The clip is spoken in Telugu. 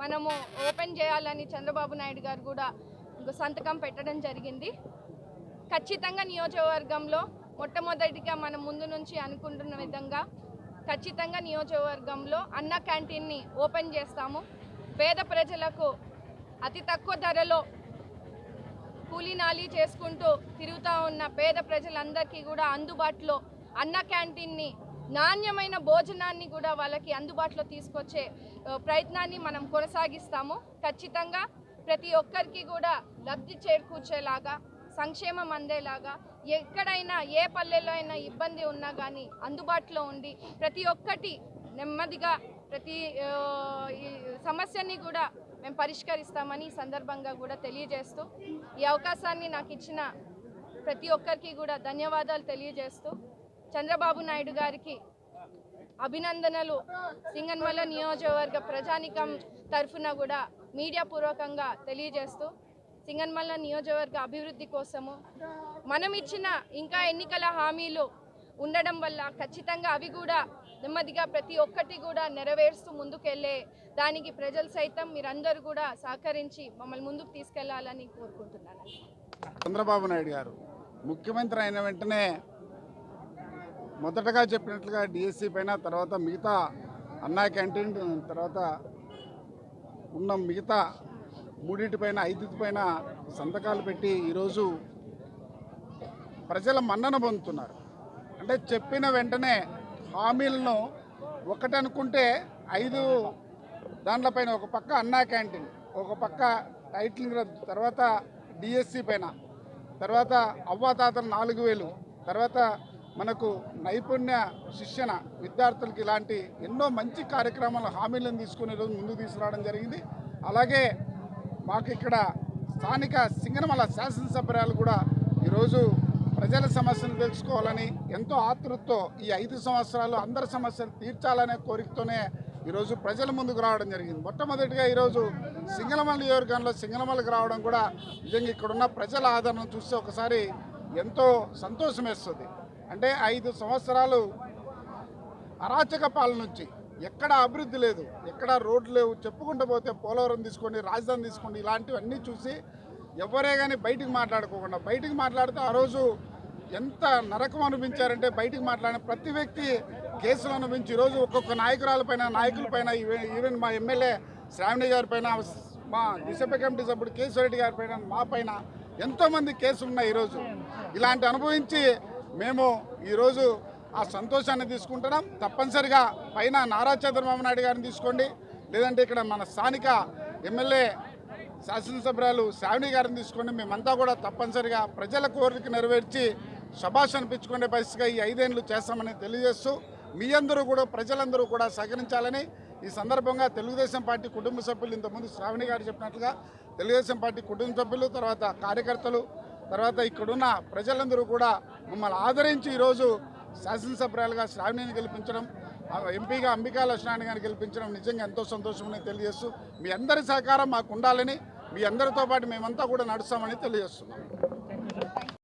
మనము ఓపెన్ చేయాలని చంద్రబాబు నాయుడు గారు కూడా సంతకం పెట్టడం జరిగింది. ఖచ్చితంగా నియోజకవర్గంలో మొట్టమొదటిగా మనం ముందు నుంచి అనుకుంటున్న విధంగా ఖచ్చితంగా నియోజకవర్గంలో అన్న క్యాంటీన్ని ఓపెన్ చేస్తాము. పేద ప్రజలకు అతి తక్కువ ధరలో కూలీనాలి చేసుకుంటూ తిరుగుతూ ఉన్న పేద ప్రజలందరికీ కూడా అందుబాటులో అన్న క్యాంటీన్ని నాణ్యమైన భోజనాన్ని కూడా వాళ్ళకి అందుబాటులో తీసుకొచ్చే ప్రయత్నాన్ని మనం కొనసాగిస్తాము. ఖచ్చితంగా ప్రతి ఒక్కరికి కూడా లబ్ధి చేకూర్చేలాగా సంక్షేమం అందేలాగా ఎక్కడైనా ఏ పల్లెలో అయినా ఇబ్బంది ఉన్నా కానీ అందుబాటులో ఉండి ప్రతి ఒక్కటి నెమ్మదిగా ప్రతి సమస్యని కూడా మేము పరిష్కరిస్తామని ఈ సందర్భంగా కూడా తెలియజేస్తూ ఈ అవకాశాన్ని నాకు ఇచ్చిన ప్రతి ఒక్కరికి కూడా ధన్యవాదాలు తెలియజేస్తూ చంద్రబాబు నాయుడు గారికి అభినందనలు. సింగన్మల్ల నియోజకవర్గ ప్రజానికం తరఫున కూడా మీడియా పూర్వకంగా తెలియజేస్తూ సింగన్మల్ల నియోజకవర్గ అభివృద్ధి కోసము మనం ఇచ్చిన ఇంకా ఎన్నికల హామీలు ఉండడం వల్ల ఖచ్చితంగా అవి కూడా నెమ్మదిగా ప్రతి ఒక్కటి కూడా నెరవేరుస్తూ ముందుకెళ్ళే దానికి ప్రజలు సైతం మీరందరూ కూడా సహకరించి మమ్మల్ని ముందుకు తీసుకెళ్ళాలని కోరుకుంటున్నాను. చంద్రబాబు నాయుడు గారు ముఖ్యమంత్రి అయిన వెంటనే మొదటగా చెప్పినట్లుగా డిఎస్సి పైన తర్వాత మిగతా అన్నా క్యాంటీన్ తర్వాత ఉన్న మిగతా మూడింటిపైన పైన సంతకాలు పెట్టి ఈరోజు ప్రజల మన్నన పొందుతున్నారు. అంటే చెప్పిన వెంటనే హామీలను ఒకటి అనుకుంటే ఐదు దాంట్లపైన ఒక పక్క అన్నా క్యాంటీన్ ఒక పక్క టైటిల్ రద్దు తర్వాత డిఎస్సి పైన తర్వాత అవ్వాతాతలు నాలుగు వేలు తర్వాత మనకు నైపుణ్య శిక్షణ విద్యార్థులకి ఇలాంటి ఎన్నో మంచి కార్యక్రమాల హామీలను తీసుకుని ఈరోజు ముందుకు తీసుకురావడం జరిగింది. అలాగే మాకు ఇక్కడ స్థానిక సింగనమల శాసనసభ్యురాలు కూడా ఈరోజు ప్రజల సమస్యలు తెలుసుకోవాలని ఎంతో ఆతృతతో ఈ ఐదు సంవత్సరాలు అందరి సమస్యలు తీర్చాలనే కోరికతోనే ఈరోజు ప్రజల ముందుకు రావడం జరిగింది. మొట్టమొదటిగా ఈరోజు సింగనమల నియోజకవర్గంలో సింగనమలకు రావడం కూడా నిజంగా ఇక్కడున్న ప్రజల ఆదరణ చూస్తే ఒకసారి ఎంతో సంతోషం వేస్తుంది అంటే ఐదు సంవత్సరాలు అరాచక పాలన నుంచి ఎక్కడ అభివృద్ధి లేదు ఎక్కడ రోడ్లు లేవు చెప్పుకుంటూ పోతే పోలవరం తీసుకోండి రాజధాని తీసుకోండి ఇలాంటివన్నీ చూసి ఎవరే కానీ బయటికి మాట్లాడుకోకుండా బయటికి మాట్లాడితే ఆ రోజు ఎంత నరకం అనిపించారంటే బయటికి మాట్లాడిన ప్రతి వ్యక్తి కేసులు అనుభవించి ఈరోజు ఒక్కొక్క నాయకురాలపైన నాయకులపైన ఈవెన్ ఈవెన్ మా ఎమ్మెల్యే శ్రావణి గారి పైన మా డిసెంబర్ కమిటీ సభ్యుడు కేశవరెడ్డి గారి పైన మా పైన ఎంతోమంది కేసులు ఉన్నాయి ఈరోజు ఇలాంటి అనుభవించి మేము ఈరోజు ఆ సంతోషాన్ని తీసుకుంటున్నాం. తప్పనిసరిగా పైన నారా చంద్రబాబు నాయుడు గారిని తీసుకోండి. లేదంటే ఇక్కడ మన స్థానిక ఎమ్మెల్యే శాసనసభ్యురాలు శ్రావణి గారిని తీసుకోండి. మేమంతా కూడా తప్పనిసరిగా ప్రజల కోరిక నెరవేర్చి శభాష్ అనిపించుకునే పరిస్థితిగా ఈ ఐదేళ్ళు చేస్తామని తెలియజేస్తూ మీ అందరూ కూడా ప్రజలందరూ కూడా సహకరించాలని ఈ సందర్భంగా తెలుగుదేశం పార్టీ కుటుంబ సభ్యులు ఇంతకుముందు శ్రావణి గారు చెప్పినట్లుగా తెలుగుదేశం పార్టీ కుటుంబ సభ్యులు తర్వాత కార్యకర్తలు తర్వాత ఇక్కడున్న ప్రజలందరూ కూడా మమ్మల్ని ఆదరించి ఈరోజు శాసనసభ్యురాలుగా శ్రావణిని గెలిపించడం ఎంపీగా అంబికా లక్ష్మణ్ గారిని గెలిపించడం నిజంగా ఎంతో సంతోషమని తెలియజేస్తూ మీ అందరి సహకారం మాకు ఉండాలని మీ అందరితో పాటు మేమంతా కూడా నడుస్తామని తెలియజేస్తున్నాం.